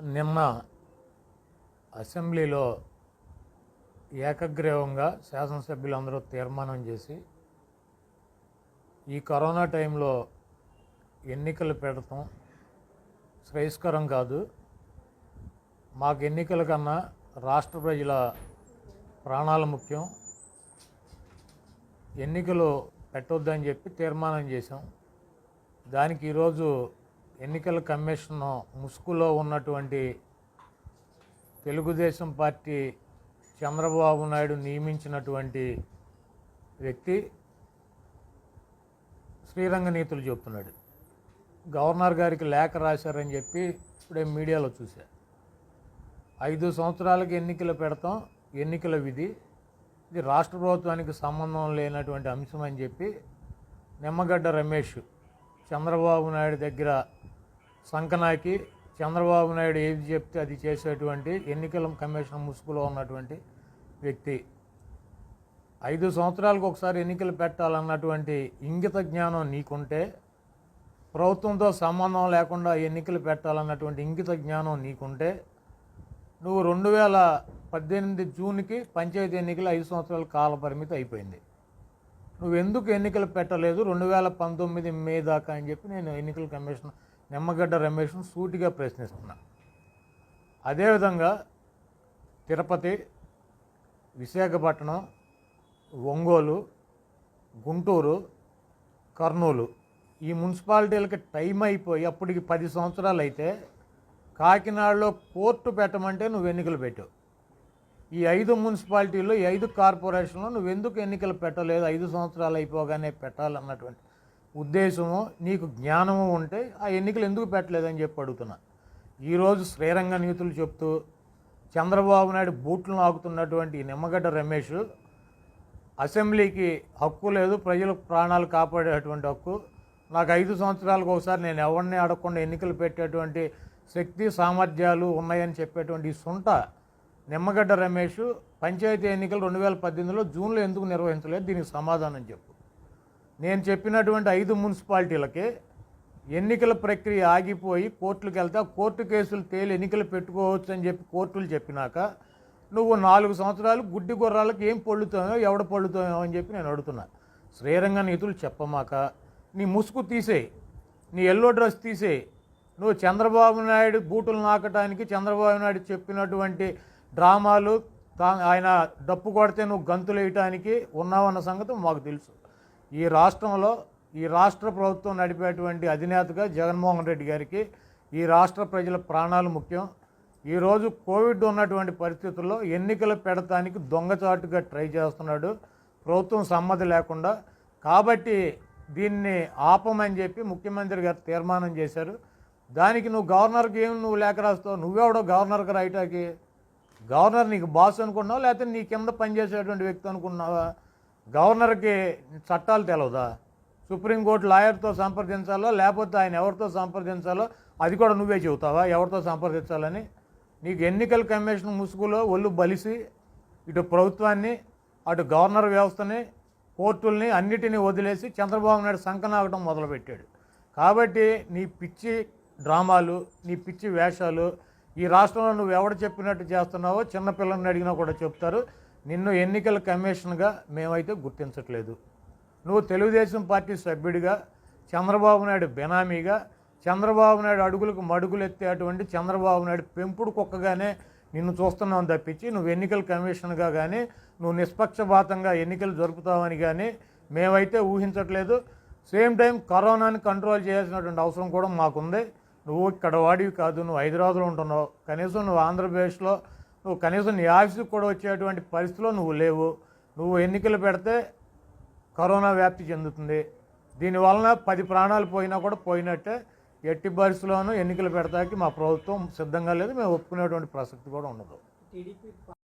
నిన్న అసెంబ్లీలో ఏకగ్రీవంగా శాసనసభ్యులందరూ తీర్మానం చేసి ఈ కరోనా టైంలో ఎన్నికలు పెడతాం శ్రేయస్కరం కాదు. మాకు ఎన్నికల కన్నా రాష్ట్ర ప్రజల ప్రాణాలు ముఖ్యం. ఎన్నికలు పెట్టొద్దని చెప్పి తీర్మానం చేశాం. దానికి ఈరోజు ఎన్నికల కమిషన్ ముసుగులో ఉన్నటువంటి తెలుగుదేశం పార్టీ చంద్రబాబు నాయుడు నియమించినటువంటి వ్యక్తి శ్రీరంగనీతులు చెప్తున్నాడు. గవర్నర్ గారికి లేఖ రాశారని చెప్పి ఇప్పుడే మీడియాలో చూశా. ఐదు సంవత్సరాలకి ఎన్నికలు పెడతాం ఎన్నికల విధి ఇది రాష్ట్ర ప్రభుత్వానికి సంబంధం లేనటువంటి అంశం అని చెప్పి నిమ్మగడ్డ రమేష్ చంద్రబాబు నాయుడు దగ్గర సంకనాకి చంద్రబాబు నాయుడు ఏది చెప్తే అది చేసేటువంటి ఎన్నికల కమిషన్ ముసుగులో ఉన్నటువంటి వ్యక్తి. ఐదు సంవత్సరాలకు ఒకసారి ఎన్నికలు పెట్టాలన్నటువంటి ఇంగిత జ్ఞానం నీకుంటే ప్రభుత్వంతో సంబంధం లేకుండా ఎన్నికలు పెట్టాలన్నటువంటి ఇంగిత జ్ఞానం నీకుంటే నువ్వు రెండు వేల పద్దెనిమిది జూన్కి పంచాయతీ ఎన్నికలు ఐదు సంవత్సరాల కాల పరిమితి అయిపోయింది. నువ్వు ఎందుకు ఎన్నికలు పెట్టలేదు? రెండు వేల పంతొమ్మిది మే దాకా అని చెప్పి నేను ఎన్నికల కమిషన్ నిమ్మగడ్డ రమేష్ను సూటిగా ప్రశ్నిస్తున్నా. అదేవిధంగా తిరుపతి విశాఖపట్నం ఒంగోలు గుంటూరు కర్నూలు ఈ మున్సిపాలిటీలకి టైం అయిపోయి అప్పటికి పది సంవత్సరాలు అయితే కాకినాడలో కోర్టు పెట్టమంటే నువ్వు ఎన్నికలు పెట్టావు ఈ ఐదు మున్సిపాలిటీల్లో ఈ ఐదు కార్పొరేషన్లో నువ్వు ఎందుకు ఎన్నికలు పెట్టలేదు? ఐదు సంవత్సరాలు అయిపోగానే పెట్టాలన్నటువంటి ఉద్దేశము నీకు జ్ఞానము ఉంటే ఆ ఎన్నికలు ఎందుకు పెట్టలేదని చెప్పి అడుగుతున్నా. ఈరోజు శ్రీరంగ నీతులు చెప్తూ చంద్రబాబు నాయుడు బూట్లు నాకుతున్నటువంటి నిమ్మగడ్డ రమేష్ అసెంబ్లీకి హక్కు లేదు ప్రజల ప్రాణాలు కాపాడేటువంటి హక్కు. నాకు ఐదు సంవత్సరాలకు ఒకసారి నేను ఎవరిని అడగకుండా ఎన్నికలు పెట్టేటువంటి శక్తి సామర్థ్యాలు ఉన్నాయని చెప్పేటువంటి సుంట నిమ్మగడ్డ రమేష్ పంచాయతీ ఎన్నికలు రెండు వేల పద్దెనిమిదిలో జూన్లో ఎందుకు నిర్వహించలేదు? దీనికి సమాధానం చెప్పు. నేను చెప్పినటువంటి ఐదు మున్సిపాలిటీలకి ఎన్నికల ప్రక్రియ ఆగిపోయి కోర్టులకు వెళ్తే కోర్టు కేసులు తేలి ఎన్నికలు పెట్టుకోవచ్చు అని చెప్పి కోర్టులు చెప్పినాక నువ్వు నాలుగు సంవత్సరాలు గుడ్డి గుర్రాలకు ఏం పళ్ళుతాయో ఎవడ పళ్ళుతాయో అని చెప్పి నేను అడుగుతున్నా. శ్రీరంగ నీతులు చెప్పమాక నీ ముసుగు తీసేయి నీ ఎల్లో డ్రెస్ తీసేయి నువ్వు చంద్రబాబు నాయుడు బూటులు నాకటానికి చంద్రబాబు నాయుడు చెప్పినటువంటి డ్రామాలు తా- ఆయన డప్పు కొడితే నువ్వు గంతులు వేయటానికి ఉన్నావన్న సంగతి మాకు తెలుసు. ఈ రాష్ట్రంలో ఈ రాష్ట్ర ప్రభుత్వం నడిపేటువంటి అధినేతగా జగన్మోహన్ రెడ్డి గారికి ఈ రాష్ట్ర ప్రజల ప్రాణాలు ముఖ్యం. ఈరోజు కోవిడ్ ఉన్నటువంటి పరిస్థితుల్లో ఎన్నికలు పెడతానికి దొంగచాటుగా ట్రై చేస్తున్నాడు. ప్రభుత్వం సమ్మతి లేకుండా. కాబట్టి దీన్ని ఆపమని చెప్పి ముఖ్యమంత్రి గారు తీర్మానం చేశారు. దానికి నువ్వు గవర్నర్కి ఏం నువ్వు లేఖ రాస్తావు? నువ్వెవడో గవర్నర్కి రైటాకి గవర్నర్ నీకు బాస్ అనుకున్నావు? లేకపోతే నీ కింద పనిచేసేటువంటి వ్యక్తి అనుకున్నావా? గవర్నర్కి చట్టాలు తెలవదా? సుప్రీంకోర్టు లాయర్తో సంప్రదించాలో లేకపోతే ఆయన ఎవరితో సంప్రదించాలో అది కూడా నువ్వే చెబుతావా? ఎవరితో సంప్రదించాలని? నీకు ఎన్నికల కమిషన్ ముసుగులో ఒళ్ళు బలిసి ఇటు ప్రభుత్వాన్ని అటు గవర్నర్ వ్యవస్థని కోర్టుల్ని అన్నిటినీ వదిలేసి చంద్రబాబు నాయుడు సంకనాగటం మొదలుపెట్టాడు. కాబట్టి నీ పిచ్చి డ్రామాలు నీ పిచ్చి వేషాలు ఈ రాష్ట్రంలో నువ్వు ఎవడు చెప్పినట్టు చేస్తున్నావో చిన్నపిల్లల్ని అడిగినా కూడా చెప్తారు. నిన్ను ఎన్నికల కమిషన్గా మేమైతే గుర్తించట్లేదు. నువ్వు తెలుగుదేశం పార్టీ సభ్యుడిగా చంద్రబాబు నాయుడు బెనామీగా చంద్రబాబు నాయుడు అడుగులకు మడుగులు ఎత్తేటువంటి చంద్రబాబు నాయుడు పెంపుడు కుక్కగానే నిన్ను చూస్తున్నాం తప్పించి నువ్వు ఎన్నికల కమిషన్గా కానీ నువ్వు నిష్పక్షపాతంగా ఎన్నికలు జరుపుతావని కానీ మేమైతే ఊహించట్లేదు. సేమ్ టైం కరోనాని కంట్రోల్ చేయాల్సినటువంటి అవసరం కూడా మాకుంది. నువ్వు ఇక్కడ వాడివి కాదు నువ్వు హైదరాబాద్లో ఉంటున్నావు. కనీసం నువ్వు ఆంధ్రప్రదేశ్లో నువ్వు కనీసం నీ ఆఫీసుకు కూడా వచ్చేటువంటి పరిస్థితిలో నువ్వు లేవు. నువ్వు ఎన్నికలు పెడితే కరోనా వ్యాప్తి చెందుతుంది. దీనివలన పది ప్రాణాలు పోయినా కూడా పోయినట్టే ఎట్టి పరిస్థితుల్లోనూ ఎన్నికలు పెడతాకి మా ప్రభుత్వం సిద్ధంగా లేదు. మేము ఒప్పుకునేటువంటి ప్రసక్తి కూడా ఉండదు.